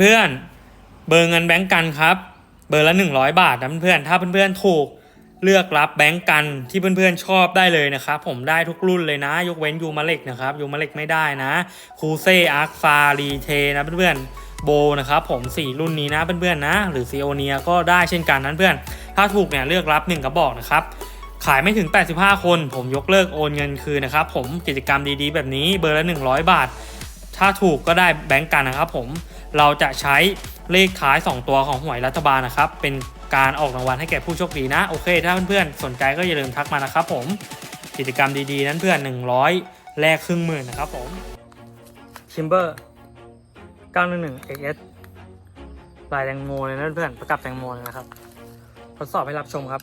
เพื่อนๆ เบอร์เงินแบงก์กันครับ เบอร์ละ 100 บาทนะเพื่อนๆ ถ้าเพื่อนๆ ถูกเลือกรับแบงก์กันที่เพื่อนๆ ชอบได้เลยนะครับ ผมได้ทุกรุ่นเลยนะ ยกเว้นยูมาเล็กนะครับ ยูมาเล็กไม่ได้นะ คูเซอาร์คฟารีเทนะเพื่อนๆ โบนะครับผม 4 รุ่นนี้นะเพื่อนๆ นะ หรือซีโอเนียก็ได้เช่นกันนั้นเพื่อน ถ้าถูกเนี่ยเลือกรับ 1 กระบอกนะครับขายไม่ถึง 85 คน ผมยกเลิกโอนเงินคืนนะครับ ผมกิจกรรมดีๆ แบบนี้เบอร์ละ 100 บาท ถ้าถูกก็ได้แบงก์กันนะครับผม เราจะใช้เลขท้าย 2 ตัวของหวยรัฐบาลนะครับ เป็นการออกรางวัลให้แก่ผู้โชคดีนะ โอเค ถ้าเพื่อนๆ สนใจก็อย่าลืมทักมานะครับผม กิจกรรมดีๆ นั้นเพื่อน 100 แลกครึ่งหมื่นนะครับผมชิมเบอร์911 XS ลายแตงโมเลยนะเพื่อนประกับแตงโมเลยนะครับ ทดสอบให้รับชมครับ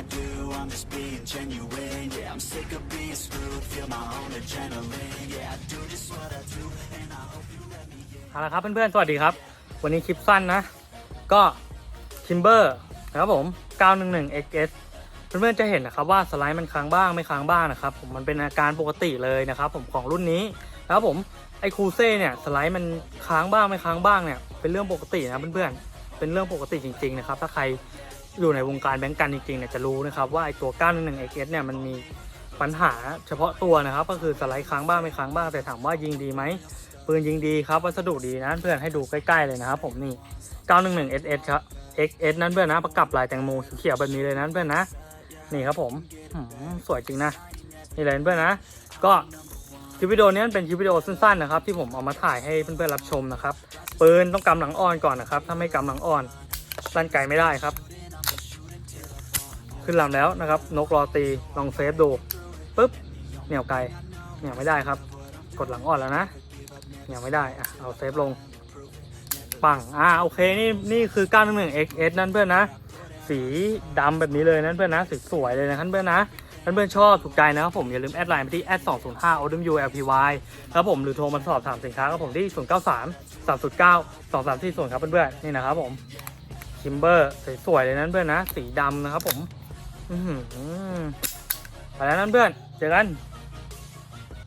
I do, I'm just being genuine. Yeah, I'm sick of being screwed, feel my own adrenaline. Yeah, I do just what I do, and I hope you let me in. เอาละครับเพื่อนๆ สวัสดีครับ วันนี้คลิปสั้นนะ ก็ Timber นะครับผม 911 XS เพื่อนๆ จะเห็นนะครับว่าสไลด์มันค้างบ้างไม่ค้างบ้างนะครับผม มันเป็นอาการปกติเลยนะครับผมของรุ่นนี้นะครับผม ไอ้คูเซ่เนี่ยสไลด์มันค้างบ้างไม่ค้างบ้างเนี่ยเป็นเรื่องปกตินะเพื่อนๆ เป็นเรื่องปกติจริงๆนะครับถ้าใคร อยู่ในวงการแบงก์กันจริงๆเนี่ยจะรู้นะครับว่าไอ้ตัว911 XS เนี่ยมันมีปัญหาเฉพาะตัวนะครับก็คือสไลด์ค้างบ้างไม่ค้างบ้างแต่ถามว่ายิงดีไหมปืนยิงดีครับวัสดุดีนะเพื่อนให้ดูใกล้ๆเลยนะครับผมนี่ 911 SS ครับ XS นั้นเพื่อนนะประกับลายแตงโมเขียวแบบนี้เลยนะเพื่อนนะ นี่ครับผมหืมสวยจริงนะนี่เลยเพื่อนนะ ก็คลิปวิดีโอนี้เป็นคลิปวิดีโอสั้นๆนะครับที่ผมเอามาถ่ายให้เพื่อนๆรับชมนะครับปืนต้องกำหลังอ่อนก่อนนะครับถ้าไม่กำหลังอ่อนลั่นไกไม่ได้ครับ ขึ้นลำแล้วนะครับ นกรอตีลองเซฟดูปุ๊บเหนี่ยวไกลเหนี่ยวไม่ได้ครับ กดหลังอ่อนแล้วนะเหนี่ยังไม่ได้อะเอาเซฟลงปังอ่าโอเคนี่นี่คือ911 XS นั่นเพื่อนนะ สีดำแบบนี้เลยนั่นเพื่อนนะสสวยเลยนะท่านเพื่อนนะท่านเพื่อนชอบถูกใจนะครับผมอย่าลืมแอดไลน์ไปที่ @205 o d m u LPY ครับผมหรือโทรมาสอบถามสินค้าครับผมที่093 309 2340ครับเพื่อนๆนี่นะครับผมคิมเบอร์สวยๆเลยนั่นเพื่อนนะ สีดำนะครับผม ไปแล้วนั่นเพื่อน เจอกัน